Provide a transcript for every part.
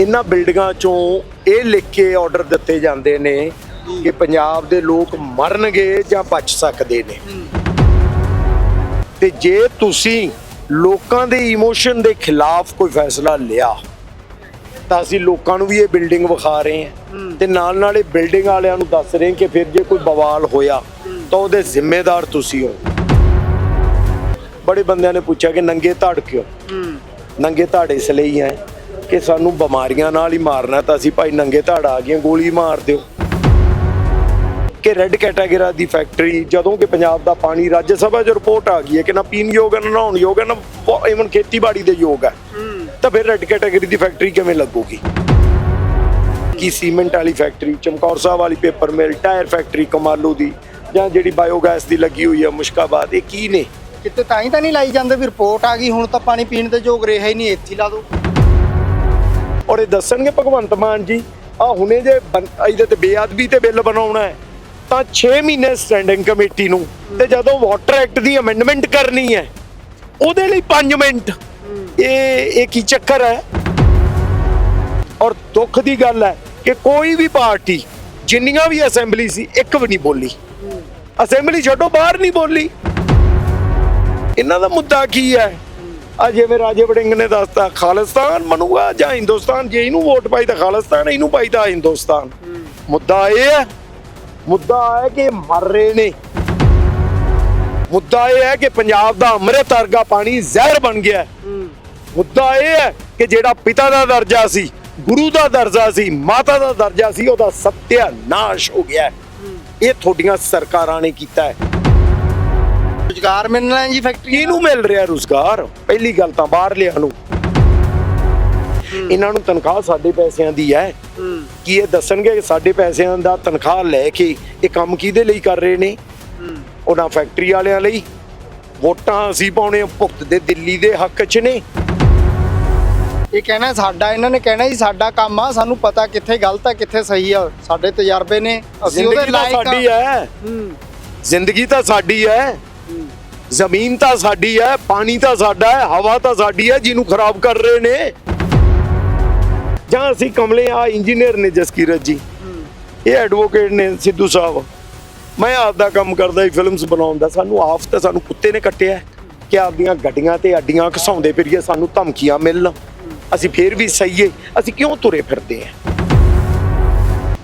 ਇਹਨਾਂ ਬਿਲਡਿੰਗਾਂ ਚੋਂ ਇਹ ਲਿਖ ਕੇ ਆਰਡਰ ਦਿੱਤੇ ਜਾਂਦੇ ਨੇ ਕਿ ਪੰਜਾਬ ਦੇ ਲੋਕ ਮਰਨਗੇ ਜਾਂ ਬਚ ਸਕਦੇ ਨੇ। ਤੇ ਜੇ ਤੁਸੀਂ ਲੋਕਾਂ ਦੇ ਇਮੋਸ਼ਨ ਦੇ ਖਿਲਾਫ ਕੋਈ ਫੈਸਲਾ ਲਿਆ ਤਾਂ ਅਸੀਂ ਲੋਕਾਂ ਨੂੰ ਵੀ ਇਹ ਬਿਲਡਿੰਗ ਵਿਖਾ ਰਹੇ ਹਾਂ। ਤੇ ਨਾਲ ਨਾਲ ਇਹ ਬਿਲਡਿੰਗ ਵਾਲਿਆਂ ਨੂੰ ਦੱਸ ਰਹੇ ਕਿ ਫਿਰ ਜੇ ਕੋਈ ਬਵਾਲ ਹੋਇਆ ਤਾਂ ਉਹਦੇ ਜ਼ਿੰਮੇਦਾਰ ਤੁਸੀਂ ਹੋ। ਬੜੇ ਬੰਦਿਆਂ ਨੇ ਪੁੱਛਿਆ ਕਿ ਨੰਗੇ ਧੜ ਕਿਉਂ? ਨੰਗੇ ਧੜ ਇਸ ਲਈ ਹੈ ਕਿ ਸਾਨੂੰ ਬਿਮਾਰੀਆਂ ਨਾਲ ਹੀ ਮਾਰਨਾ ਤਾਂ ਅਸੀਂ ਭਾਈ ਨੰਗੇ ਧੜ ਆ ਗਏ ਗੋਲੀ ਮਾਰ ਦਿਓ। ਕਿ ਰੈੱਡ ਕੈਟਾਗਰੀ ਦੀ ਫੈਕਟਰੀ ਜਦੋਂ ਕਿ ਪੰਜਾਬ ਦਾ ਪਾਣੀ ਰਾਜ ਸਭਾ 'ਚ ਰਿਪੋਰਟ ਆ ਗਈ ਹੈ ਕਿ ਨਾ ਪੀਣ ਯੋਗ ਹੈ ਨਾ ਨਹਾਉਣ ਯੋਗ ਹੈ ਨਾ ਇਵਨ ਖੇਤੀਬਾੜੀ ਦੇ ਯੋਗ ਹੈ। ਤਾਂ ਫਿਰ ਰੈੱਡ ਕੈਟਾਗਰੀ ਦੀ ਫੈਕਟਰੀ ਕਿਵੇਂ ਲੱਗੂਗੀ? ਕੀ ਸੀਮੈਂਟ ਵਾਲੀ ਫੈਕਟਰੀ ਚਮਕੌਰ ਸਾਹਿਬ ਵਾਲੀ paper mill tyre factory Kamalu ਦੀ ਜਾਂ ਜਿਹੜੀ ਬਾਇਓਗੈਸ ਦੀ ਲੱਗੀ ਹੋਈ ਹੈ ਮੁਸ਼ਕਾਬਾਦ ਇਹ ਕੀ ਨੇ? ਕਿਤੇ ਤਾਂ ਹੀ ਤਾਂ ਨਹੀਂ ਲਾਈ ਜਾਂਦੇ ਵੀ ਰਿਪੋਰਟ ਆ ਗਈ ਹੁਣ ਤਾਂ ਪਾਣੀ ਪੀਣ ਦੇ ਯੋਗ ਰਿਹਾ ਹੀ ਨਹੀਂ ਇੱਥੇ ਲਾ ਦੋ ਔਰ ਇਹ ਦੱਸਣਗੇ ਭਗਵੰਤ ਮਾਨ ਜੀ ਆ ਹੁਣੇ ਜੇ ਇਹਦੇ ਤੇ ਬੇਅਦਬੀ ਤੇ ਬਿੱਲ ਬਣਾਉਣਾ ਹੈ ਤਾਂ 6 ਮਹੀਨੇ ਸਟੈਂਡਿੰਗ ਕਮੇਟੀ ਨੂੰ ਤੇ ਜਦੋਂ ਵਾਟਰ ਐਕਟ ਦੀ ਅਮੈਂਡਮੈਂਟ ਕਰਨੀ ਹੈ ਉਹਦੇ ਲਈ 5 ਮਿੰਟ। ਇਹ ਇਹ ਕੀ ਚੱਕਰ ਹੈ? ਔਰ ਦੁੱਖ ਦੀ ਗੱਲ ਹੈ ਕਿ ਕੋਈ ਵੀ ਪਾਰਟੀ ਜਿੰਨੀਆਂ ਵੀ ਅਸੈਂਬਲੀ ਸੀ ਇੱਕ ਵੀ ਨਹੀਂ ਬੋਲੀ। ਅਸੈਂਬਲੀ ਛੱਡੋ ਬਾਹਰ ਨਹੀਂ ਬੋਲੀ। ਇਹਨਾਂ ਦਾ ਮੁੱਦਾ ਕੀ ਹੈ? ਆ ਜਿਵੇਂ ਰਾਜੇ ਵੜਿੰਗ ਨੇ ਦੱਸਤਾ, ਖਾਲਿਸਤਾਨ ਬਣੂਗਾ ਜਾਂ ਹਿੰਦੁਸਤਾਨ? ਜੇ ਇਹਨੂੰ ਵੋਟ ਪਾਈ ਤਾਂ ਖਾਲਿਸਤਾਨ, ਇਹਨੂੰ ਪਾਈ ਤਾਂ ਹਿੰਦੁਸਤਾਨ। ਮੁੱਦਾ ਇਹ ਹੈ, ਮੁੱਦਾ ਹੈ ਕਿ ਮਰ ਰਹੇ ਨੇ। ਮੁੱਦਾ ਇਹ ਹੈ ਕਿ ਪੰਜਾਬ ਦਾ ਅੰਮ੍ਰਿਤ ਵਰਗਾ ਪਾਣੀ ਜ਼ਹਿਰ ਬਣ ਗਿਆ ਮੁੱਦਾ ਇਹ ਹੈ ਕਿ ਜਿਹੜਾ ਪਿਤਾ ਦਾ ਦਰਜਾ ਸੀ, ਗੁਰੂ ਦਾ ਦਰਜਾ ਸੀ, ਮਾਤਾ ਦਾ ਦਰਜਾ ਸੀ, ਉਹਦਾ ਸਤਿਆਨਾਸ਼ ਹੋ ਗਿਆ ਇਹ ਤੁਹਾਡੀਆਂ ਸਰਕਾਰਾਂ ਨੇ ਕੀਤਾ ਹੈ। ਰੁਜ਼ਗਾਰ ਮਿਲਣਾ ਹੈ ਜੀ ਫੈਕਟਰੀ ਕਿਹਨੂੰ ਮਿਲ ਰਿਹਾ ਰੁਜ਼ਗਾਰ? ਪਹਿਲੀ ਗੱਲ ਤਾਂ ਬਾਹਰਲਿਆਂ ਨੂੰ। ਇਹਨਾਂ ਨੂੰ ਤਨਖਾਹ ਸਾਡੇ ਪੈਸਿਆਂ ਦੀ ਹੈ। ਕੀ ਇਹ ਦੱਸਣਗੇ ਕਿ ਸਾਡੇ ਪੈਸਿਆਂ ਦਾ ਤਨਖਾਹ ਲੈ ਕੇ ਇਹ ਕੰਮ ਕਿਹਦੇ ਲਈ ਕਰ ਰਹੇ ਨੇ? ਉਹਨਾਂ ਫੈਕਟਰੀ ਵਾਲਿਆਂ ਲਈ। ਵੋਟਾਂ ਅਸੀਂ ਪਾਉਣੇ ਭੁਗਤ ਦੇ ਦਿੱਲੀ ਦੇ ਹੱਕ 'ਚ ਨੇ। ਇਹ ਕਹਿਣਾ ਸਾਡਾ ਇਹਨਾਂ ਨੇ ਕਹਿਣਾ ਜੀ ਸਾਡਾ ਕੰਮ ਆ ਸਾਨੂੰ ਪਤਾ ਕਿੱਥੇ ਗਲਤ ਆ ਕਿੱਥੇ ਸਹੀ ਆ। ਸਾਡੇ ਤਜਰਬੇ ਨੇ। ਅਸੀਂ ਉਹਦੇ ਜ਼ਿੰਦਗੀ ਤਾਂ ਲਾਇਕ ਸਾਡੀ ਹੈ। ਜ਼ਿੰਦਗੀ ਤਾਂ ਸਾਡੀ ਹੂੰ। ਜ਼ਮੀਨ ਤਾਂ ਸਾਡੀ ਹੈ, ਪਾਣੀ ਤਾਂ ਸਾਡਾ ਹੈ, ਹਵਾ ਤਾਂ ਸਾਡੀ ਹੈ, ਜਿਹਨੂੰ ਖਰਾਬ ਕਰ ਰਹੇ ਨੇ। ਜਾਂ ਅਸੀਂ ਕਮਲੇ ਆ, ਇੰਜੀਨੀਅਰ ਨੇ ਜਸਕੀਰਤ ਜੀ। ਇਹ ਐਡਵੋਕੇਟ ਨੇ ਸਿੱਧੂ ਸਾਹਿਬ। ਮੈਂ ਆਪ ਦਾ ਕੰਮ ਕਰਦਾ ਹੀ ਫਿਲਮਸ ਬਣਾਉਣ ਸਾਨੂੰ ਆਪ ਤਾਂ ਸਾਨੂੰ ਕੁੱਤੇ ਨੇ ਕੱਟਿਆ ਕਿ ਆਪਦੀਆਂ ਗੱਡੀਆਂ ਤੇ ਅੱਡੀਆਂ ਘਸਾਉਂਦੇ ਫਿਰੀਏ, ਸਾਨੂੰ ਧਮਕੀਆਂ ਮਿਲਣ। ਅਸੀਂ ਫੇਰ ਵੀ ਸਹੀਏ ਅਸੀਂ ਕਿਉਂ ਤੁਰੇ ਫਿਰਦੇ ਆ?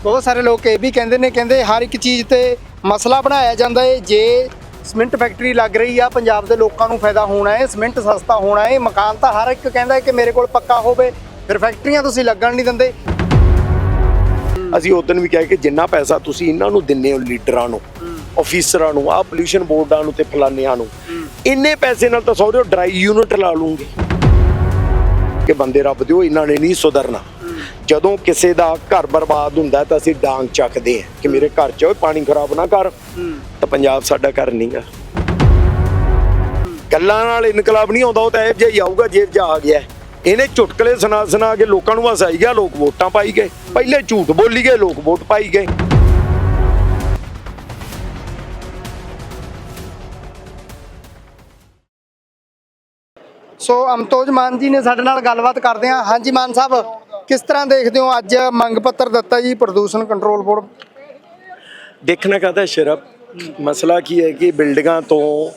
ਬਹੁਤ ਸਾਰੇ ਲੋਕ ਇਹ ਵੀ ਕਹਿੰਦੇ ਨੇ, ਕਹਿੰਦੇ ਹਰ ਇੱਕ ਚੀਜ਼ ਤੇ ਮਸਲਾ ਬਣਾਇਆ ਜਾਂਦਾ ਏ। ਜੇ ਸਿਮੈਂਟ ਫੈਕਟਰੀ ਲੱਗ ਰਹੀ ਆ, ਪੰਜਾਬ ਦੇ ਲੋਕਾਂ ਨੂੰ ਫਾਇਦਾ ਹੋਣਾ ਹੈ, ਸਿਮੈਂਟ ਸਸਤਾ ਹੋਣਾ ਹੈ, ਮਕਾਨ ਤਾਂ ਹਰ ਇੱਕ ਕਹਿੰਦਾ ਕਿ ਮੇਰੇ ਕੋਲ ਪੱਕਾ ਹੋਵੇ, ਫਿਰ ਫੈਕਟਰੀਆਂ ਤੁਸੀਂ ਲੱਗਣ ਨਹੀਂ ਦਿੰਦੇ। ਅਸੀਂ ਉਦੋਂ ਵੀ ਕਿਹਾ ਕਿ ਜਿੰਨਾ ਪੈਸਾ ਤੁਸੀਂ ਇਹਨਾਂ ਨੂੰ ਦਿੰਨੇ ਹੋ ਲੀਡਰਾਂ ਨੂੰ ਆਫੀਸਰਾਂ ਨੂੰ ਆ ਪੋਲੂਸ਼ਨ ਬੋਰਡਾਂ ਨੂੰ ਤੇ ਫਲਾਨਿਆਂ ਨੂੰ, ਇੰਨੇ ਪੈਸੇ ਨਾਲ ਤਾਂ ਸਹੁਰੇ ਡਰਾਈ ਯੂਨਿਟ ਲਾ ਲੂੰਗੇ। ਕਿ ਬੰਦੇ ਰੱਬ ਦਿਓ, ਇਹਨਾਂ ਨੇ ਨਹੀਂ ਸੁਧਰਨਾ। ਜਦੋਂ ਕਿਸੇ ਦਾ ਘਰ ਬਰਬਾਦ ਹੁੰਦਾ ਤਾਂ ਅਸੀਂ ਡਾਂਗ ਚੱਕਦੇ ਹਾਂ ਕਿ ਮੇਰੇ ਘਰ 'ਚ ਪਾਣੀ ਖਰਾਬ ਨਾ ਕਰ। ਪੰਜਾਬ ਸਾਡਾ ਘਰ ਨਹੀਂਗਾ ਗੱਲਾਂ ਨਾਲ ਇਨਕਲਾਬ ਨਹੀਂ ਆਉਂਦਾ ਉਹ ਤਾਂ ਇਹ ਜਿਹਾ ਹੀ ਆਊਗਾ ਜੇਬ 'ਚ ਆ ਗਿਆ। ਇਹਨੇ ਚੁਟਕਲੇ ਸੁਣਾ ਸੁਣਾ ਕੇ ਲੋਕਾਂ ਨੂੰ ਹਸਾਈ ਗਿਆ ਲੋਕ ਵੋਟਾਂ ਪਾਈ ਗਏ। ਪਹਿਲੇ ਝੂਠ ਬੋਲੀ ਗਏ ਲੋਕ ਵੋਟ ਪਾਈ ਗਏ। ਸੋ ਅਮਤੋਜ ਮਾਨ ਜੀ ਨੇ ਸਾਡੇ ਨਾਲ ਗੱਲਬਾਤ ਕਰਦੇ ਹਾਂ। ਹਾਂਜੀ ਮਾਨ ਸਾਹਿਬ ਕਿਸ ਤਰ੍ਹਾਂ ਦੇਖਦੇ ਹੋ ਅੱਜ ਮੰਗ ਪੱਤਰ ਦਿੱਤਾ ਜੀ ਪ੍ਰਦੂਸ਼ਣ ਕੰਟਰੋਲ ਬੋਰਡ ਦੇਖਣਾ ਕਹਦਾ ਸ਼ਰਫ ਮਸਲਾ ਕੀ ਹੈ ਕਿ ਬਿਲਡਿੰਗਾਂ ਤੋਂ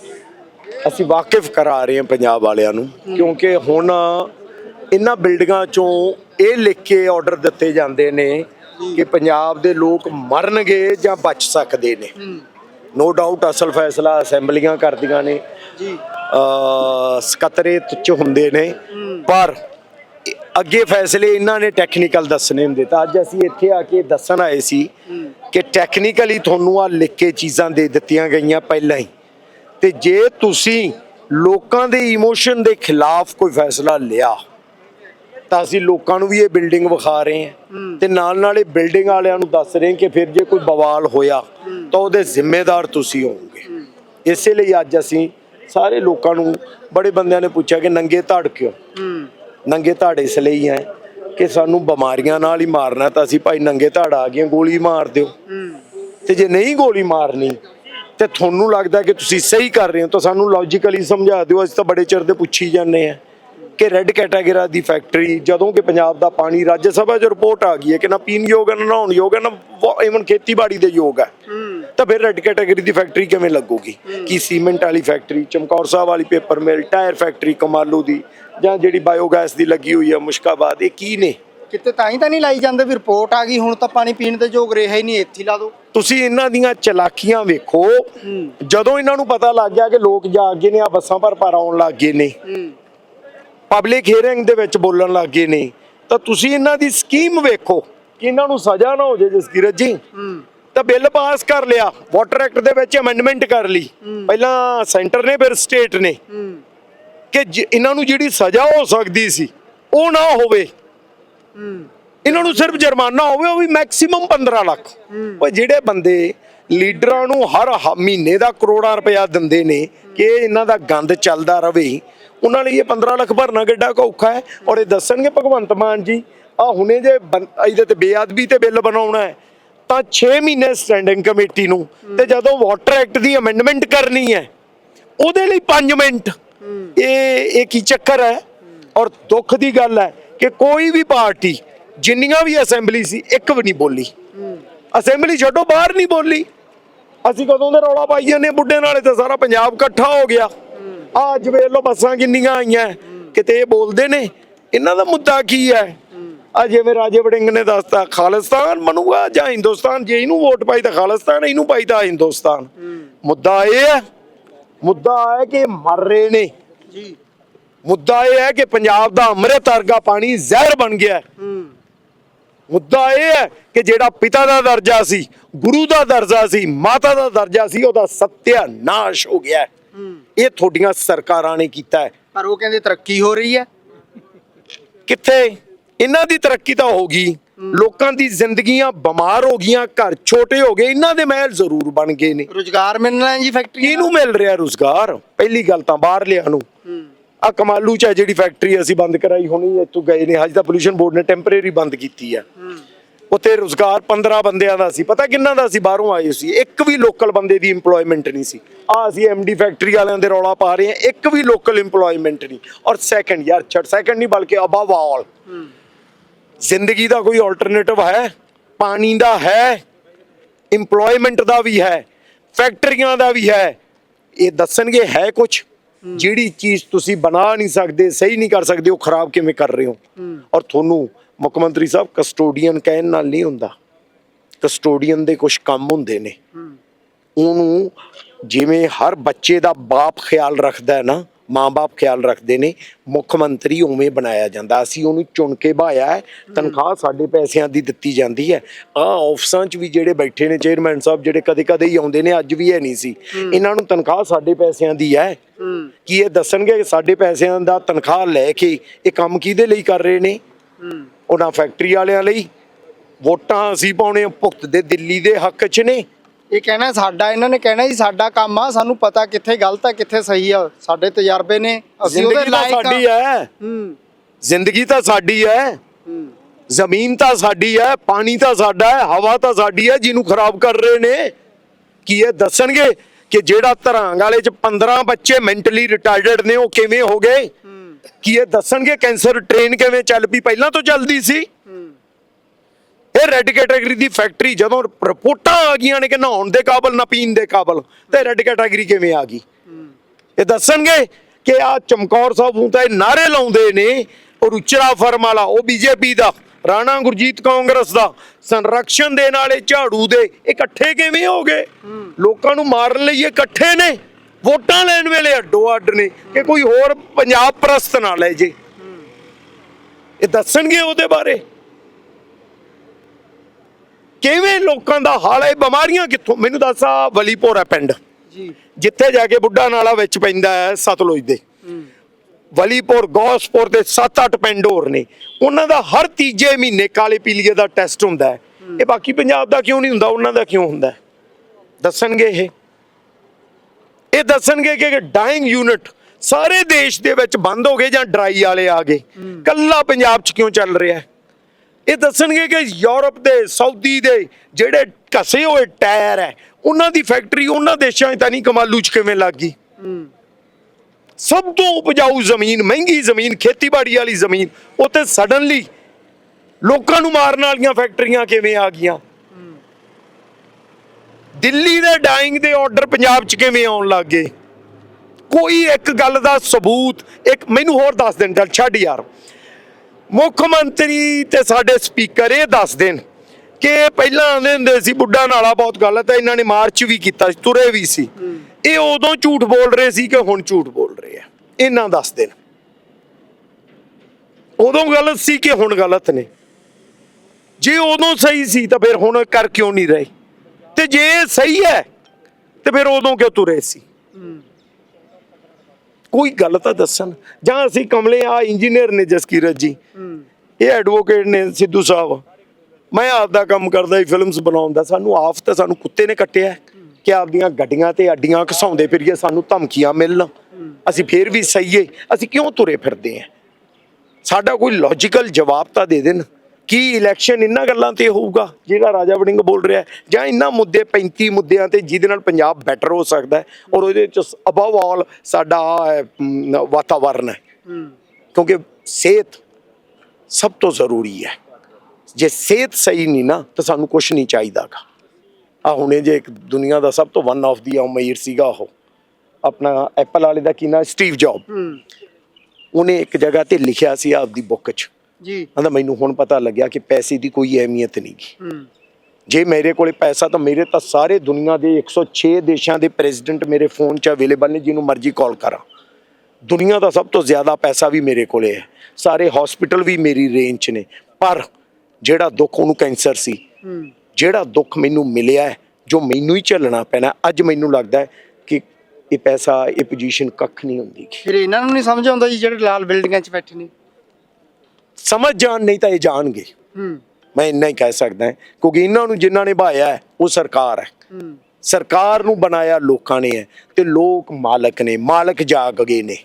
ਅਸੀਂ ਵਾਕਿਫ ਕਰਾ ਰਹੇ ਹਾਂ ਪੰਜਾਬ ਵਾਲਿਆਂ ਨੂੰ ਕਿਉਂਕਿ ਹੁਣ ਇਹਨਾਂ ਬਿਲਡਿੰਗਾਂ ਚੋਂ ਇਹ ਲਿਖ ਕੇ ਆਰਡਰ ਦਿੱਤੇ ਜਾਂਦੇ ਨੇ ਕਿ ਪੰਜਾਬ ਦੇ ਲੋਕ ਮਰਨਗੇ ਜਾਂ ਬਚ ਸਕਦੇ ਨੇ। ਨੋ ਡਾਊਟ ਅਸਲ ਫੈਸਲਾ ਅਸੈਂਬਲੀਆਂ ਕਰਦੀਆਂ ਨੇ। ਜੀ। ਅ ਸਕੱਤਰੇਤ ਚ ਹੁੰਦੇ ਨੇ। ਪਰ ਅੱਗੇ ਫੈਸਲੇ ਇਹਨਾਂ ਨੇ ਟੈਕਨੀਕਲ ਦੱਸਣੇ ਹੁੰਦੇ ਤਾਂ ਅੱਜ ਅਸੀਂ ਇੱਥੇ ਆ ਕੇ ਦੱਸਣ ਆਏ ਸੀ ਕਿ ਟੈਕਨੀਕਲੀ ਤੁਹਾਨੂੰ ਆ ਲਿਖ ਕੇ ਚੀਜ਼ਾਂ ਦੇ ਦਿੱਤੀਆਂ ਗਈਆਂ ਪਹਿਲਾਂ ਹੀ। ਤੇ ਜੇ ਤੁਸੀਂ ਲੋਕਾਂ ਦੇ ਇਮੋਸ਼ਨ ਦੇ ਖਿਲਾਫ ਕੋਈ ਫੈਸਲਾ ਲਿਆ, ਤਾਂ ਅਸੀਂ ਲੋਕਾਂ ਨੂੰ ਵੀ ਇਹ ਬਿਲਡਿੰਗ ਵਿਖਾ ਰਹੇ ਹਾਂ। ਤੇ ਨਾਲ ਨਾਲ ਇਹ ਬਿਲਡਿੰਗ ਵਾਲਿਆਂ ਨੂੰ ਦੱਸ ਰਹੇ ਕਿ ਫਿਰ ਜੇ ਕੋਈ ਬਵਾਲ ਹੋਇਆ, ਤਾਂ ਉਹਦੇ ਜ਼ਿੰਮੇਦਾਰ ਤੁਸੀਂ ਹੋਵੋਗੇ। ਇਸੇ ਲਈ ਅੱਜ ਅਸੀਂ ਸਾਰੇ ਲੋਕਾਂ ਨੂੰ, ਬੜੇ ਬੰਦਿਆਂ ਨੇ ਪੁੱਛਿਆ ਕਿ ਨੰਗੇ ਧੜ ਕਿਉਂ? ਨੰਗੇ ਧੜ ਇਸ ਲਈ ਹੈ ਕਿ ਸਾਨੂੰ ਬਿਮਾਰੀਆਂ ਨਾਲ ਹੀ ਮਾਰਨਾ ਤਾਂ ਅਸੀਂ ਭਾਈ ਨੰਗੇ ਧੜ ਆ ਗਏ, ਗੋਲੀ ਮਾਰ ਦਿਓ। ਤੇ ਜੇ ਨਹੀਂ ਗੋਲੀ ਮਾਰਨੀ, ਤੇ ਤੁਹਾਨੂੰ ਲੱਗਦਾ ਕਿ ਤੁਸੀਂ ਸਹੀ ਕਰ ਰਹੇ ਹੋ, ਤਾਂ ਸਾਨੂੰ ਲੌਜੀਕਲੀ ਸਮਝਾ ਦਿਓ। ਅਸੀਂ ਤਾਂ ਬੜੇ ਚਿਰ ਦੇ ਪੁੱਛੀ ਜਾਂਦੇ ਆ ਕਿ ਰੈੱਡ ਕੈਟਾਗਰੀ ਦੀ ਫੈਕਟਰੀ ਜਦੋਂ ਕਿ ਪੰਜਾਬ ਦਾ ਪਾਣੀ ਰਾਜ ਸਭਾ 'ਚ ਰਿਪੋਰਟ ਆ ਗਈ ਹੈ ਕਿ ਨਾ ਪੀਣ ਯੋਗ ਹੈ, ਨਾ ਨਹਾਉਣ ਯੋਗ ਹੈ, ਨਾ ਇਵਨ ਖੇਤੀਬਾੜੀ ਦੇ ਯੋਗ ਹੈ। ਤਾਂ ਫਿਰ ਰੈੱਡ ਕੈਟਾਗਰੀ ਦੀ ਫੈਕਟਰੀ ਕਿਵੇਂ ਲੱਗੂਗੀ? ਕੀ ਸੀਮੈਂਟ ਵਾਲੀ ਫੈਕਟਰੀ ਚਮਕੌਰ ਸਾਹਿਬ ਵਾਲੀ paper mill tyre factory Kamalu ਦੀ ਜਾਂ ਜਿਹੜੀ ਬਾਇਓਗੈਸ ਦੀ ਲੱਗੀ ਹੋਈ ਹੈ ਮੁਸ਼ਕਾਬਾਦ ਇਹ ਕੀ ਨੇ? ਕਿਤੇ ਤਾਂ ਹੀ ਤਾਂ ਨਹੀਂ ਲਾਈ ਜਾਂਦੇ ਵੀ ਰਿਪੋਰਟ ਆ ਗਈ ਹੁਣ ਤਾਂ ਪਾਣੀ ਪੀਣ ਦੇ ਯੋਗ ਰਿਹਾ ਹੀ ਨਹੀਂ ਇੱਥੇ ਲਾ ਦਿਓ। ਤੁਸੀਂ ਇਹਨਾਂ ਦੀਆਂ ਚਲਾਕੀਆਂ ਵੇਖੋ। ਜਦੋਂ ਇਹਨਾਂ ਨੂੰ ਪਤਾ ਲੱਗ ਗਿਆ ਕਿ ਲੋਕ ਜਾ ਕੇ ਨੇ ਆ ਬੱਸਾਂ ਪਰ ਪਰ ਆਉਣ ਲੱਗ ਗਏ ਨੇ। ਪਬਲਿਕ ਹੀਅਰਿੰਗ ਦੇ ਵਿੱਚ ਬੋਲਣ ਲੱਗ ਗਏ ਨੇ। ਤਾਂ ਤੁਸੀਂ ਇਹਨਾਂ ਦੀ ਸਕੀਮ ਵੇਖੋ ਕਿ ਇਹਨਾਂ ਨੂੰ ਸਜ਼ਾ ਨਾ ਹੋ ਜਾਏ ਜਸਕੀਰਤ ਜੀ। ਤਾਂ ਬਿੱਲ ਪਾਸ ਕਰ ਲਿਆ ਵਾਟਰ ਐਕਟ ਦੇ ਵਿੱਚ ਅਮੈਂਡਮੈਂਟ ਕਰ ਲਈ। ਪਹਿਲਾਂ ਸੈਂਟਰ ਨੇ ਫਿਰ ਸਟੇਟ ਨੇ। ਕਿ ਜ- ਇਹਨਾਂ ਨੂੰ ਜਿਹੜੀ ਸਜ਼ਾ ਹੋ ਸਕਦੀ ਸੀ, ਉਹ ਨਾ ਹੋਵੇ। ਇਹਨਾਂ ਨੂੰ ਸਿਰਫ ਜੁਰਮਾਨਾ ਹੋਵੇ, ਉਹ ਵੀ ਮੈਕਸਿਮਮ 15 ਲੱਖ। ਉਹ ਜਿਹੜੇ ਬੰਦੇ ਲੀਡਰਾਂ ਨੂੰ ਹਰ ਹ- ਮਹੀਨੇ ਦਾ ਕਰੋੜਾਂ ਰੁਪਇਆ ਦਿੰਦੇ ਨੇ ਕਿ ਇਹਨਾਂ ਦਾ ਗੰਦ ਚੱਲਦਾ ਰਵੇ, ਉਹਨਾਂ ਲਈ ਇਹ 15 ਲੱਖ ਭਰਨਾ ਕਿੱਡਾ ਕੁ ਔਖਾ ਹੈ। ਔਰ ਇਹ ਦੱਸਣਗੇ ਭਗਵੰਤ ਮਾਨ ਜੀ, ਆ ਹੁਣੇ ਜੇ ਬੰ- ਇਹਦੇ ਤੇ ਬੇਅਦਬੀ ਤੇ ਬਿੱਲ ਬਣਾਉਣਾ ਹੈ, ਤਾਂ 6 ਮਹੀਨੇ ਸਟੈਂਡਿੰਗ ਕਮੇਟੀ ਨੂੰ ਤੇ ਜਦੋਂ ਵਾਟਰ ਐਕਟ ਦੀ ਅਮੈਂਡਮੈਂਟ ਕਰਨੀ ਹੈ, ਉਹਦੇ ਲਈ 5 ਮਿੰਟ। ਇਹ ਇਹ ਕੀ ਚੱਕਰ ਹੈ? ਔਰ ਦੁੱਖ ਦੀ ਗੱਲ ਹੈ ਕਿ ਕੋਈ ਵੀ ਪਾਰਟੀ ਜਿੰਨੀਆਂ ਵੀ ਅਸੈਂਬਲੀ ਸੀ ਇੱਕ ਵੀ ਨਹੀਂ ਬੋਲੀ। ਅਸੈਂਬਲੀ ਛੱਡੋ ਬਾਹਰ ਨਹੀਂ ਬੋਲੀ। ਅਸੀਂ ਕਦੋਂ ਦੇ ਰੌਲਾ ਪਾਈ ਜਾਂਦੇ ਬੁੱਢੇ ਨਾਲੇ ਤਾਂ ਸਾਰਾ ਪੰਜਾਬ ਇਕੱਠਾ ਹੋ ਗਿਆ। ਆ ਅੱਜ ਵੇਖ ਲਓ ਬੱਸਾਂ ਕਿੰਨੀਆਂ ਆਈਆਂ। ਕਿਤੇ ਇਹ ਬੋਲਦੇ ਨੇ। ਇਹਨਾਂ ਦਾ ਮੁੱਦਾ ਕੀ ਹੈ? ਆ ਜਿਵੇਂ ਰਾਜੇ ਵੜਿੰਗ ਨੇ ਦੱਸਤਾ ਖਾਲਿਸਤਾਨ ਬਣੂਗਾ ਜਾਂ ਹਿੰਦੁਸਤਾਨ? ਜੇ ਇਹਨੂੰ ਵੋਟ ਪਾਈ ਤਾਂ ਖਾਲਿਸਤਾਨ ਇਹਨੂੰ ਪਾਈ ਤਾਂ ਹਿੰਦੁਸਤਾਨ। ਮੁੱਦਾ ਇਹ ਹੈ ਮੁੱਦਾ ਹੈ ਕਿ ਮਰ ਰਹੇ ਨੇ। ਜੀ। ਮੁੱਦਾ ਇਹ ਹੈ ਕਿ ਪੰਜਾਬ ਦਾ ਅੰਮ੍ਰਿਤ ਵਰਗਾ ਪਾਣੀ ਜ਼ਹਿਰ ਬਣ ਗਿਆ ਹੈ। ਮੁੱਦਾ ਇਹ ਹੈ ਕਿ ਜਿਹੜਾ ਪਿਤਾ ਦਾ ਦਰਜਾ ਸੀ ਗੁਰੂ ਦਾ ਦਰਜਾ ਸੀ ਮਾਤਾ ਦਾ ਦਰਜਾ ਸੀ ਉਹਦਾ ਸਤਿਆਨਾਸ਼ ਹੋ ਗਿਆ ਹੈ। ਇਹ ਤੁਹਾਡੀਆਂ ਸਰਕਾਰਾਂ ਨੇ ਕੀਤਾ ਹੈ। ਪਰ ਉਹ ਕਹਿੰਦੇ ਤਰੱਕੀ ਹੋ ਰਹੀ ਹੈ। ਕਿੱਥੇ? ਇਹਨਾਂ ਦੀ ਤਰੱਕੀ ਤਾਂ ਹੋ ਗਈ। ਲੋਕਾਂ ਦੀ ਜ਼ਿੰਦਗੀਆਂ ਬਿਮਾਰ ਹੋ ਗਈਆਂ ਘਰ ਛੋਟੇ ਹੋ ਗਏ ਇਹਨਾਂ ਦੇ ਮਹਿਲ ਜ਼ਰੂਰ ਬਣ ਗਏ ਨੇ। ਰੋਜ਼ਗਾਰ ਮਿਲਣਾ ਹੈ ਜੀ ਫੈਕਟਰੀ ਕਿਹਨੂੰ ਮਿਲ ਰਿਹਾ ਰੁਜ਼ਗਾਰ? ਪਹਿਲੀ ਗੱਲ ਤਾਂ ਬਾਹਰਲਿਆਂ ਨੂੰ। ਆ ਕਮਾਲੂ ਚ ਹੈ ਜਿਹੜੀ ਫੈਕਟਰੀ ਅਸੀਂ ਬੰਦ ਕਰਾਈ ਹੁਣੀ ਇੱਥੋਂ ਗਏ ਨੇ ਹਜ ਦਾ ਪੋਲੂਸ਼ਨ ਬੋਰਡ ਨੇ ਟੈਂਪਰੇਰੀ ਬੰਦ ਕੀਤੀ ਆ। ਉੱਥੇ ਰੁਜ਼ਗਾਰ 15 ਬੰਦਿਆਂ ਦਾ ਸੀ। ਪਤਾ ਕਿੰਨਾ ਦਾ ਸੀ? ਬਾਹਰੋਂ ਆਏ ਸੀ। ਇੱਕ ਵੀ ਲੋਕਲ ਬੰਦੇ ਦੀ EMPLOYMENT ਨਹੀਂ ਸੀ। ਆ ਅਸੀਂ ਐਮਡੀ ਫੈਕਟਰੀ ਵਾਲਿਆਂ ਦੇ ਰੌਲਾ ਪਾ ਰਹੇ ਹਾਂ। ਇੱਕ ਵੀ ਲੋਕਲ EMPLOYMENT ਨਹੀਂ। ਔਰ ਸੈਕੰਡ ਯਾਰ ਛੱਡ ਸੈਕੰਡ ਨਹੀਂ ਬਲਕਿ ਅਬਵ ਆਲ ਜ਼ਿੰਦਗੀ ਦਾ ਕੋਈ ਆਲਟਰਨੇਟਿਵ ਹੈ? ਪਾਣੀ ਦਾ ਹੈ? EMPLOYMENT ਦਾ ਵੀ ਹੈ? ਫੈਕਟਰੀਆਂ ਦਾ ਵੀ ਹੈ? ਇਹ ਦੱਸਣਗੇ ਹੈ ਕੁਝ ਜਿਹੜੀ ਚੀਜ਼ ਤੁਸੀਂ ਬਣਾ ਨਹੀਂ ਸਕਦੇ ਸਹੀ ਨਹੀਂ ਕਰ ਸਕਦੇ ਉਹ ਖਰਾਬ ਕਿਵੇਂ ਕਰ ਰਹੇ ਹੋ? ਔਰ ਤੁਹਾਨੂੰ ਮੁੱਖ ਮੰਤਰੀ ਸਾਹਿਬ ਕਸਟੋਡੀਅਨ ਕਹਿਣ ਨਾਲ ਨਹੀਂ ਹੁੰਦਾ। ਕਸਟੋਡੀਅਨ ਦੇ ਕੁਝ ਕੰਮ ਹੁੰਦੇ ਨੇ। ਉਹਨੂੰ ਜਿਵੇਂ ਹਰ ਬੱਚੇ ਦਾ ਬਾਪ ਖਿਆਲ ਰੱਖਦਾ ਹੈ ਨਾ ਮਾਂ-ਬਾਪ ਖਿਆਲ ਰੱਖਦੇ ਨੇ ਮੁੱਖ ਮੰਤਰੀ ਉਵੇਂ ਬਣਾਇਆ ਜਾਂਦਾ। ਅਸੀਂ ਉਹਨੂੰ ਚੁਣ ਕੇ ਭਾਇਆ ਹੈ ਤਨਖਾਹ ਸਾਡੇ ਪੈਸਿਆਂ ਦੀ ਦਿੱਤੀ ਜਾਂਦੀ ਹੈ। ਆ ਆਫਿਸਾਂ 'ਚ ਵੀ ਜਿਹੜੇ ਬੈਠੇ ਨੇ ਚੇਅਰਮੈਨ ਸਾਹਿਬ ਜਿਹੜੇ ਕਦੇ-ਕਦੇ ਹੀ ਆਉਂਦੇ ਨੇ ਅੱਜ ਵੀ ਹੈ ਨਹੀਂ ਸੀ। ਇਹਨਾਂ ਨੂੰ ਤਨਖਾਹ ਸਾਡੇ ਪੈਸਿਆਂ ਦੀ ਹੈ। ਕੀ ਇਹ ਦੱਸਣਗੇ ਸਾਡੇ ਪੈਸਿਆਂ ਦਾ ਤਨਖਾਹ ਲੈ ਕੇ ਇਹ ਕੰਮ ਕਿਹਦੇ ਲਈ ਕਰ ਰਹੇ ਨੇ? ਉਹਨਾਂ ਫੈਕਟਰੀ ਵਾਲਿਆਂ ਲਈ। ਵੋਟਾਂ ਅਸੀਂ ਪਾਉਣੇ ਭੁਗਤ ਦੇ ਦਿੱਲੀ ਦੇ ਹੱਕ 'ਚ ਨੇ। ਇਹ ਕਹਿਣਾ ਸਾਡਾ ਇਹਨਾਂ ਨੇ ਕਹਿਣਾ ਜੀ ਸਾਡਾ ਕੰਮ ਆ ਸਾਨੂੰ ਪਤਾ ਕਿੱਥੇ ਗਲਤ ਆ ਕਿੱਥੇ ਸਹੀ ਆ। ਸਾਡੇ ਤਜਰਬੇ ਨੇ ਅਸੀਂ ਉਹਦੇ ਜ਼ਿੰਦਗੀ ਤਾਂ ਲਾਇਕ ਸਾਡੀ ਹੈ ਹੂੰ। ਜ਼ਿੰਦਗੀ ਤਾਂ ਸਾਡੀ ਹੈ ਹੂੰ। ਜ਼ਮੀਨ ਤਾਂ ਸਾਡੀ ਹੈ ਪਾਣੀ ਤਾਂ ਸਾਡਾ ਹੈ ਹਵਾ ਤਾਂ ਸਾਡੀ ਹੈ ਜਿਹਨੂੰ ਖਰਾਬ ਕਰ ਰਹੇ ਨੇ। ਕੀ ਇਹ ਦੱਸਣਗੇ ਕਿ ਜਿਹੜਾ ਧਰਾਂਗ ਵਾਲੇ ਚ 15 ਬੱਚੇ ਮੈਂਟਲੀ ਰਿਟਾਰਡਡ ਨੇ ਉਹ ਕਿਵੇਂ ਹੋ ਗਏ? ਕੀ ਇਹ ਦੱਸਣਗੇ? ਕੈਂਸਰ ਟ੍ਰੇਨ ਕਿਵੇਂ ਚੱਲ ਪਈ? ਪਹਿਲਾਂ ਤੋਂ ਚੱਲਦੀ ਸੀ। ਇਹ ਰੈੱਡ ਕੈਟਾਗਰੀ ਦੀ ਫੈਕਟਰੀ ਜਦੋਂ ਰਿਪੋਰਟਾਂ ਆ ਗਈਆਂ ਨੇ ਕਿ ਨਹਾਉਣ ਦੇ ਕਾਬਲ, ਨਾ ਪੀਣ ਦੇ ਕਾਬਲ, ਤੇ ਰੈੱਡ ਕੈਟਾਗਰੀ ਕਿਵੇਂ ਆ ਗਈ? ਇਹ ਦੱਸਣਗੇ ਕਿ ਆ ਚਮਕੌਰ ਸਾਹਿਬ ਨੂੰ ਤਾਂ ਇਹ ਨਾਰੇ ਲਾਉਂਦੇ ਨੇ, ਔਰ ਉਚਰਾ ਫਰਮ ਵਾਲਾ, ਉਹ ਬੀਜੇਪੀ ਦਾ, ਰਾਣਾ ਗੁਰਜੀਤ ਕਾਂਗਰਸ ਦਾ, ਸੰਰਕਸ਼ਣ ਦੇਣ ਵਾਲੇ ਝਾੜੂ ਦੇ ਇਕੱਠੇ ਕਿਵੇਂ ਹੋ ਗਏ? ਲੋਕਾਂ ਨੂੰ ਮਾਰਨ ਲਈ ਇਹ ਇਕੱਠੇ ਨੇ? ਵੋਟਾਂ ਲੈਣ ਵੇਲੇ ਅੱਡੋ ਅੱਡ ਨੇ, ਕਿ ਕੋਈ ਹੋਰ ਪੰਜਾਬ ਪ੍ਰਸਤ ਨਾ ਲੈ ਜੇ। ਇਹ ਦੱਸਣਗੇ ਉਹਦੇ ਬਾਰੇ? ਕਿਵੇਂ ਲੋਕਾਂ ਦਾ ਹਾਲ ਹੈ ਬਿਮਾਰੀਆਂ ਕਿੱਥੋਂ? ਮੈਨੂੰ ਦੱਸ ਆ ਵਲੀਪੁਰ ਪਿੰਡ। ਜੀ। ਜਿੱਥੇ ਜਾ ਕੇ ਬੁੱਢਾ ਨਾਲਾ ਵਿੱਚ ਪੈਂਦਾ ਹੈ ਸਤਲੁਜ ਦੇ। ਵਲੀਪੁਰ ਗੌਸਪੁਰ ਦੇ 7-8 ਪਿੰਡ ਹੋਰ ਨੇ। ਉਹਨਾਂ ਦਾ ਹਰ ਤੀਜੇ ਮਹੀਨੇ ਕਾਲੇ ਪੀਲੀਏ ਦਾ ਟੈਸਟ ਹੁੰਦਾ ਹੈ। ਇਹ ਬਾਕੀ ਪੰਜਾਬ ਦਾ ਕਿਉਂ ਨਹੀਂ ਹੁੰਦਾ? ਉਹਨਾਂ ਦਾ ਕਿਉਂ ਹੁੰਦਾ? ਦੱਸਣਗੇ ਇਹ। ਇਹ ਦੱਸਣਗੇ ਕਿ ਡਾਈਂਗ ਯੂਨਿਟ ਸਾਰੇ ਦੇਸ਼ ਦੇ ਵਿੱਚ ਬੰਦ ਹੋ ਗਏ ਜਾਂ ਡਰਾਈ ਵਾਲੇ ਆ ਗਏ। ਕੱਲਾ ਪੰਜਾਬ 'ਚ ਕਿਉਂ ਚੱਲ ਰਿਹਾ ਹੈ? ਇਹ ਦੱਸਣਗੇ ਕਿ ਯੂਰਪ ਦੇ, ਸਾਊਦੀ ਦੇ ਜਿਹੜੇ ਘਸੇ ਹੋਏ ਟਾਇਰ ਹੈ, ਉਹਨਾਂ ਦੀ ਫੈਕਟਰੀ ਉਹਨਾਂ ਦੇਸ਼ਾਂ 'ਚ ਤਾਂ ਨਹੀਂ ਕਮਾਲੂ 'ਚ ਕਿਵੇਂ ਲੱਗ ਗਈ? ਸਭ ਤੋਂ ਉਪਜਾਊ ਜ਼ਮੀਨ, ਮਹਿੰਗੀ ਜ਼ਮੀਨ, ਖੇਤੀਬਾੜੀ ਵਾਲੀ ਜ਼ਮੀਨ ਉੱਤੇ ਸਡਨਲੀ ਲੋਕਾਂ ਨੂੰ ਮਾਰਨ ਵਾਲੀਆਂ ਫੈਕਟਰੀਆਂ ਕਿਵੇਂ ਆ ਗਈਆਂ? ਦਿੱਲੀ ਦੇ ਡਾਈਂਗ ਦੇ ਆਰਡਰ ਪੰਜਾਬ 'ਚ ਕਿਵੇਂ ਆਉਣ ਲੱਗ ਗਏ? ਕੋਈ ਇੱਕ ਗੱਲ ਦਾ ਸਬੂਤ, ਇੱਕ ਮੈਨੂੰ ਹੋਰ ਦੱਸ ਦੇਣ, ਚੱਲ ਛੱਡ ਯਾਰ। ਮੁੱਖ ਮੰਤਰੀ ਤੇ ਸਾਡੇ ਸਪੀਕਰ ਇਹ ਦੱਸ ਦੇਣ ਕਿ ਪਹਿਲਾਂ ਆਉਂਦੇ ਹੁੰਦੇ ਸੀ, ਬੁੱਢਾ ਨਾਲਾ ਬਹੁਤ ਗਲਤ ਹੈ ਇਹਨਾਂ ਨੇ ਮਾਰਚ ਵੀ ਕੀਤਾ ਸੀ, ਤੁਰੇ ਵੀ ਸੀ। ਇਹ ਉਦੋਂ ਝੂਠ ਬੋਲ ਰਹੇ ਸੀ ਕਿ ਹੁਣ ਝੂਠ ਬੋਲ ਰਹੇ ਆ। ਇਹਨਾਂ ਦੱਸ ਦੇਣ ਉਦੋਂ ਗਲਤ ਸੀ ਕਿ ਹੁਣ ਗਲਤ ਨੇ। ਜੇ ਉਦੋਂ ਸਹੀ ਸੀ ਤਾਂ ਫਿਰ ਹੁਣ ਕਰ ਕਿਉਂ ਨਹੀਂ ਰਹੇ? ਤੇ ਜੇ ਸਹੀ ਹੈ, ਤੇ ਫਿਰ ਉਦੋਂ ਕਿਉਂ ਤੁਰੇ ਸੀ? ਕੋਈ ਗੱਲ ਤਾਂ ਦੱਸਣ। ਜਾਂ ਅਸੀਂ ਕਮਲੇ ਆ ਇੰਜੀਨੀਅਰ ਨੇ ਜਸਕੀਰਤ ਜੀ। ਇਹ ਐਡਵੋਕੇਟ ਨੇ ਸਿੱਧੂ ਸਾਹਿਬ। ਮੈਂ ਆਪ ਦਾ ਕੰਮ ਕਰਦਾ ਹੀ ਫਿਲਮਸ ਬਣਾਉਣ ਦਾ। ਸਾਨੂੰ ਆਫ ਤਾਂ ਸਾਨੂੰ ਕੁੱਤੇ ਨੇ ਕੱਟਿਆ। ਕਿ ਆਪਦੀਆਂ ਗੱਡੀਆਂ ਤੇ ਅੱਡੀਆਂ ਘਸਾਉਂਦੇ ਫਿਰੀਏ ਸਾਨੂੰ ਧਮਕੀਆਂ ਮਿਲਣ। ਅਸੀਂ ਫੇਰ ਵੀ ਸਹੀਏ। ਅਸੀਂ ਕਿਉਂ ਤੁਰੇ ਫਿਰਦੇ ਆਂ? ਸਾਡਾ ਕੋਈ ਲੌਜੀਕਲ ਜਵਾਬ ਤਾਂ ਦੇ ਦੇਣ। ਕੀ ਇਲੈਕਸ਼ਨ ਇਹਨਾਂ ਗੱਲਾਂ ਤੇ ਹੋਊਗਾ? ਜਿਹੜਾ ਰਾਜਾ ਵੜਿੰਗ ਬੋਲ ਰਿਹਾ ਜਾਂ ਇਹਨਾਂ ਮੁੱਦੇ 35 ਮੁੱਦਿਆਂ ਤੇ ਜਿਹਦੇ ਨਾਲ ਪੰਜਾਬ ਬੈਟਰ ਹੋ ਸਕਦਾ ਔਰ ਉਹਦੇ ਚ ਅਬਵ ਆਲ ਸਾਡਾ ਵਾਤਾਵਰਨ ਹੈ। ਕਿਉਂਕਿ ਸਿਹਤ ਸਭ ਤੋਂ ਜ਼ਰੂਰੀ ਹੈ। ਜੇ ਸਿਹਤ ਸਹੀ ਨਹੀਂ ਨਾ ਤਾਂ ਸਾਨੂੰ ਕੁਝ ਨਹੀਂ ਚਾਹੀਦਾਗਾ। ਆ ਹੁਣੇ ਜੇ ਇੱਕ ਦੁਨੀਆ ਦਾ ਸਭ ਤੋਂ ਵਨ ਆਫ ਦੀ ਅਮੀਰ ਸੀਗਾ ਉਹ। ਆਪਣਾ ਐਪਲ ਵਾਲੇ ਦਾ ਕੀ ਨਾਮ ਸਟੀਵ ਜੌਬ ਉਹਨੇ ਇੱਕ ਜਗ੍ਹਾ ਤੇ ਲਿਖਿਆ ਸੀ ਆਪਦੀ ਬੁੱਕ 'ਚ। ਜੀ। ਕਹਿੰਦਾ ਮੈਨੂੰ ਹੁਣ ਪਤਾ ਲੱਗਿਆ ਕਿ ਪੈਸੇ ਦੀ ਕੋਈ ਅਹਿਮੀਅਤ ਨਹੀਂ ਗੀ। ਜੇ ਮੇਰੇ ਕੋਲੇ ਪੈਸਾ ਤਾਂ ਮੇਰੇ ਤਾਂ ਸਾਰੇ ਦੁਨੀਆ ਦੇ 106 ਦੇਸ਼ਾਂ ਦੇ ਪ੍ਰੈਜ਼ੀਡੈਂਟ ਮੇਰੇ ਫੋਨ 'ਚ ਅਵੇਲੇਬਲ ਨੇ ਜਿਹਨੂੰ ਮਰਜ਼ੀ ਕਾਲ ਕਰਾਂ। ਦੁਨੀਆ ਦਾ ਸਭ ਤੋਂ ਜ਼ਿਆਦਾ ਪੈਸਾ ਵੀ ਮੇਰੇ ਕੋਲੇ ਹੈ। ਸਾਰੇ ਹਸਪੀਟਲ ਵੀ ਮੇਰੀ ਰੇਂਜ 'ਚ ਨੇ। ਪਰ ਜਿਹੜਾ ਦੁੱਖ ਉਹਨੂੰ ਕੈਂਸਰ ਸੀ। ਜਿਹੜਾ ਦੁੱਖ ਮੈਨੂੰ ਮਿਲਿਆ ਜੋ ਮੈਨੂੰ ਹੀ ਝੱਲਣਾ ਪੈਣਾ ਅੱਜ ਮੈਨੂੰ ਲੱਗਦਾ ਹੈ ਕਿ ਇਹ ਪੈਸਾ ਇਹ ਪੋਜੀਸ਼ਨ ਕੱਖ ਨਹੀਂ ਹੁੰਦੀ। ਫਿਰ ਇਹਨਾਂ ਨੂੰ ਨਹੀਂ ਸਮਝ ਆਉਂਦਾ ਜੀ ਜਿਹੜੇ ਲਾਲ ਬਿਲਡਿੰਗਾਂ 'ਚ ਬੈਠੇ ਨੇ। ਸਮਝ ਜਾਣ ਨਹੀਂ ਤਾਂ ਇਹ ਜਾਣਗੇ। ਮੈਂ ਇੰਨਾ ਹੀ ਕਹਿ ਸਕਦਾ ਕਿਉਂਕਿ ਇਹਨਾਂ ਨੂੰ ਜਿਨ੍ਹਾਂ ਨੇ ਭਾਇਆ ਉਹ ਸਰਕਾਰ ਹੈ। ਸਰਕਾਰ ਨੂੰ ਬਣਾਇਆ ਲੋਕਾਂ ਨੇ ਹੈ ਤੇ ਲੋਕ ਮਾਲਕ ਨੇ ਮਾਲਕ ਜਾਗ ਗਏ ਨੇ